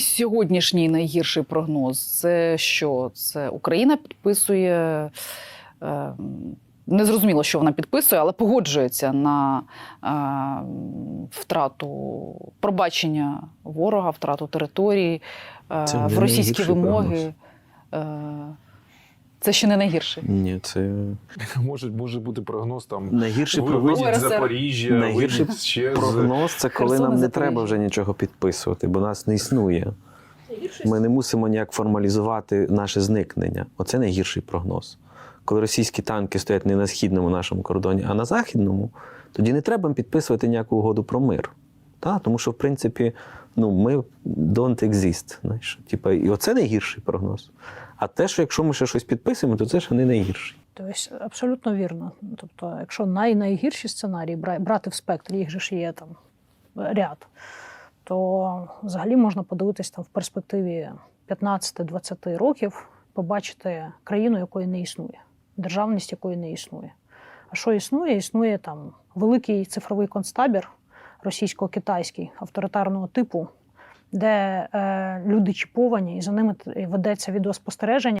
Сьогоднішній найгірший прогноз це що? Це Україна підписує. Е, Незрозуміло, що вона підписує, але погоджується на е, втрату пробачення ворога, втрату території, е, в російські вимоги. Е, це ще не найгірше. Ні, це Може, може бути прогноз там найгірший ви- прогноз. з Запоріжжя, Найгірший ще Прогноз це коли Херсона, нам не треба вже нічого підписувати, бо нас не існує. Ми не мусимо ніяк формалізувати наше зникнення. Оце найгірший прогноз. Коли російські танки стоять не на східному нашому кордоні, а на західному, тоді не треба підписувати ніяку угоду про мир. Та? Тому що, в принципі, ну, ми don't exist. Знаєш. Типа, і оце найгірший прогноз. А те, що якщо ми ще щось підписуємо, то це ще не найгірший. Тобто абсолютно вірно. Тобто, якщо най найгірші сценарії брати в спектрі, їх же ж є там ряд, то взагалі можна подивитись там в перспективі 15-20 років, побачити країну, якої не існує, державність якої не існує. А що існує? Існує там великий цифровий концтабір російсько-китайський авторитарного типу, де е, люди чіповані, і за ними ведеться відеоспостереження.